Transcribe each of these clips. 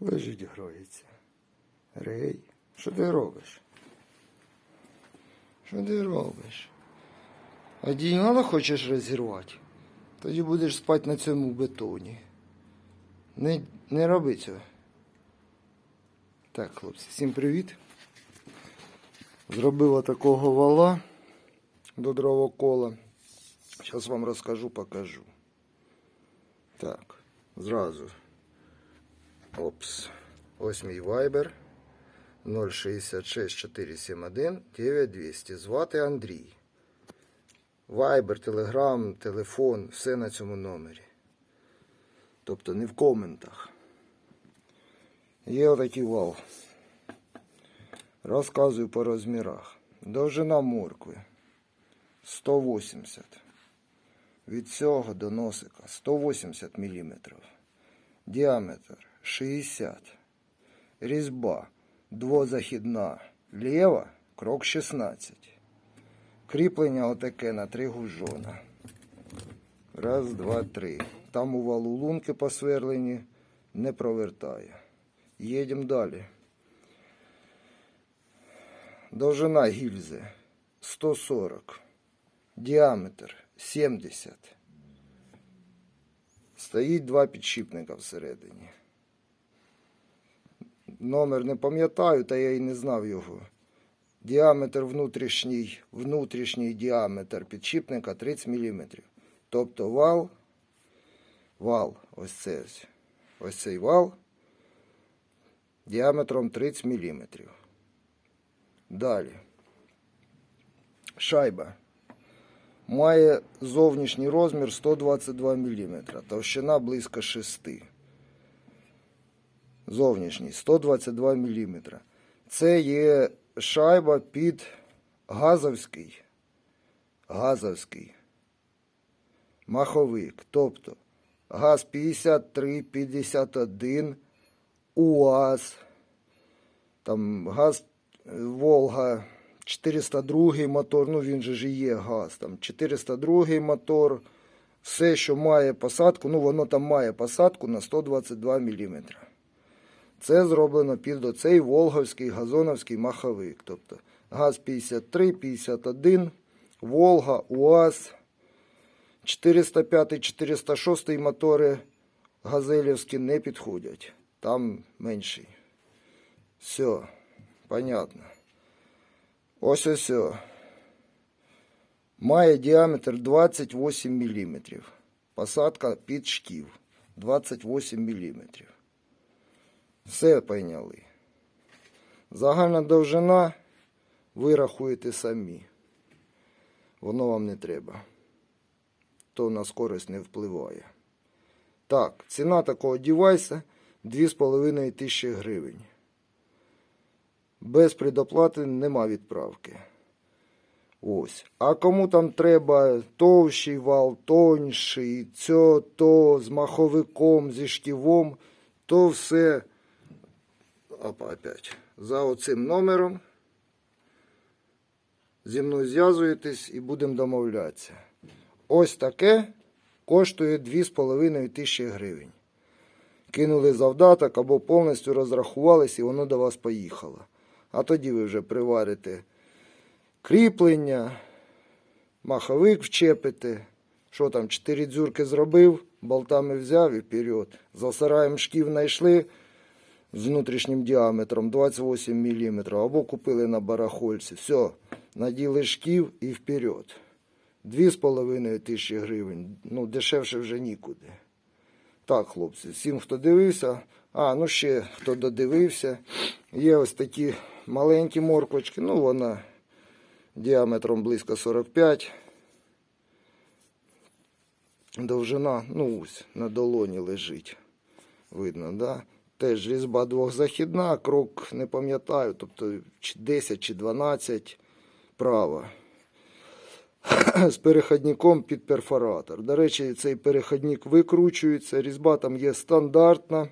Лежить, гроється. Рей, що ти робиш? Що ти робиш? А Одіяло хочеш розірвати? Тоді будеш спати на цьому бетоні. Не, не роби цього. Так, хлопці, всім привіт. Зробила такого вала до дровокола. Зараз вам розкажу, покажу. Так, зразу. Опс. Ось мій вайбер 066 471 9200. Звати Андрій. Вайбер, телеграм, телефон, все на цьому номері. Тобто не в коментах. Є отакий вал. Розказую по розмірах. Довжина моркви 180. Від цього до носика 180 мм. Діаметр 60. Різьба двозахідна ліва, крок 16. Кріплення отаке на три гужона. Раз, два, три. Там у валу лунки посверлені, не провертає. Їдемо далі. Довжина гільзи 140. Діаметр 70. Стоїть два підшипника всередині. Номер не пам'ятаю, та я й не знав його. Діаметр внутрішній, внутрішній діаметр підшипника 30 мм. Тобто вал, вал, ось це ось, цей вал діаметром 30 мм. Далі. Шайба має зовнішній розмір 122 мм, товщина близько 6. Зовнішній 122 мм. Це є шайба під газовський, газовський маховик. Тобто газ 53, 51, УАЗ, там газ Волга 402 мотор, ну він же ж є газ, там 402 мотор, все, що має посадку, ну воно там має посадку на 122 мм. Це зроблено під оцей Волговський газоновський маховик. Тобто газ 53, 51, Волга, УАЗ, 405, 406 мотори газелівські не підходять. Там менший. Все, понятно. Ось ось. о. Має діаметр 28 мм. Посадка під шків 28 мм. Все прийняли. Загальна довжина ви рахуєте самі. Воно вам не треба. То на скорость не впливає. Так, ціна такого девайса 2,5 тисячі гривень. Без предоплати нема відправки. Ось. А кому там треба товщий вал, тонший, цьо, то з маховиком, зі шківом, то все опять. За оцим номером зі мною зв'язуєтесь і будемо домовлятися. Ось таке коштує 2,5 тисячі гривень. Кинули завдаток або повністю розрахувались і воно до вас поїхало. А тоді ви вже приварите кріплення, маховик вчепите. Що там, 4 дзюрки зробив, болтами взяв і вперед. За сараєм шків знайшли з внутрішнім діаметром 28 мм, або купили на барахольці. Все, наділи шків і вперед. 2,5 тисячі гривень. Ну, дешевше вже нікуди. Так, хлопці, всім, хто дивився, а, ну ще хто додивився, є ось такі маленькі морквочки, ну вона діаметром близько 45. Довжина, ну ось, на долоні лежить. Видно, да? Теж різьба двохзахідна, крок не пам'ятаю, тобто 10 чи 12 права. З переходником під перфоратор. До речі, цей переходник викручується. Різьба там є стандартна.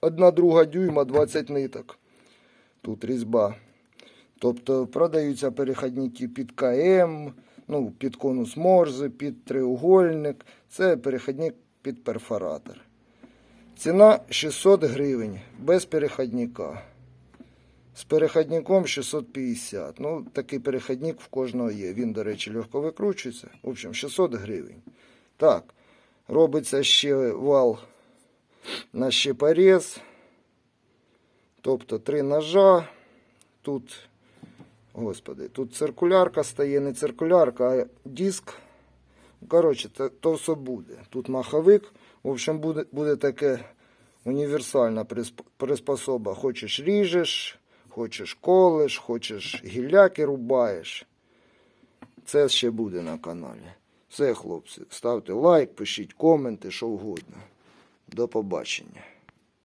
Одна друга дюйма 20 ниток. Тут різьба. Тобто продаються переходники під КМ, ну, під конус Морзе, під треугольник. Це переходник під перфоратор. Ціна 600 гривень без переходника. З переходником 650. Ну, такий переходник в кожного є. Він, до речі, легко викручується. В общем, 600 гривень. Так, робиться ще вал на щепорез. Тобто три ножа. Тут, господи, тут циркулярка стає, не циркулярка, а диск. Коротше, то, то все буде. Тут маховик. В общем, буде, буде таке універсальна приспособа. Хочеш ріжеш, хочеш колеш, хочеш гілляки рубаєш. Це ще буде на каналі. Все, хлопці, ставте лайк, пишіть коменти, що вгодно. До побачення.